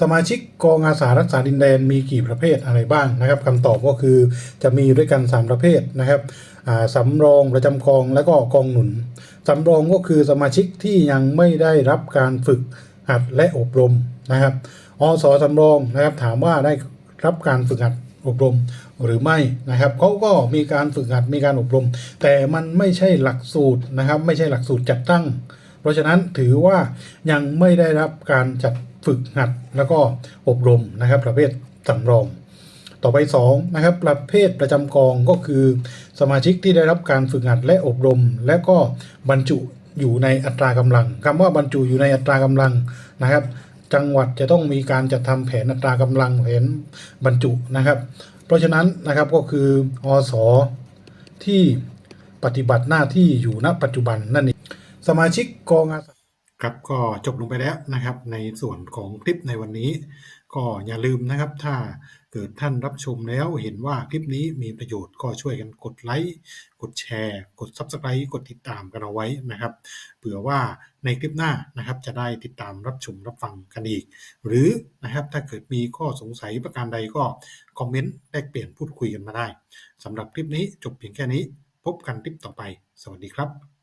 สมาชิกกองอาสารักษาดินแดนมีกี่ประเภทอะไรบ้างนะครับคำตอบก็คือจะมีด้วยกัน 3 ประเภทนะครับอ่าสำรองประจำกองและก็กองหนุนสำรองก็คือสมาชิกที่ยังไม่ได้รับการฝึกหัดและอบรมนะครับอสสำรองนะครับถามว่าได้รับการฝึกหัดอบรมหรือไม่นะครับเขาก็มีการฝึกหัดมีการอบรม แต่มันไม่ใช่หลักสูตรนะครับ ไม่ใช่หลักสูตรจัดตั้ง เพราะฉะนั้นถือว่ายังไม่ได้รับการจัด ฝึกหัดแล้วก็อบรมนะครับ ประเภทสำรอง ต่อไป2นะครับประเภทประจำกองก็คือ สมาชิกที่ได้รับการฝึกหัดและอบรม และก็บรรจุอยู่ในอัตรากำลังคำว่าบรรจุอยู่ในอัตรากำลังนะครับ จังหวัดจะต้องมีการจัดทำแผนอัตรากำลังแผนบรรจุนะครับ เพราะฉะนั้นนะครับก็คืออสที่ปฏิบัติหน้าที่อยู่ณปัจจุบันนั่นเองสมาชิกกองอาสา ครับก็จบลงไปแล้วนะครับ ในส่วนของคลิปในวันนี้ ก็อย่าลืมนะครับ ถ้าเกิดท่านรับชมแล้วเห็นว่าคลิปนี้มีประโยชน์ก็ช่วยกันกดไลค์กดแชร์ กด Subscribe กดติดตามกันเอาไว้นะครับเผื่อว่าในคลิปหน้านะครับจะได้ติดตามรับชมรับฟังกันอีก หรือนะครับถ้าเกิดมีข้อสงสัยประการใดก็คอมเมนต์แลกเปลี่ยนพูดคุยกันมาได้สำหรับคลิปนี้จบเพียงแค่นี้ พบกันคลิปต่อไป สวัสดีครับ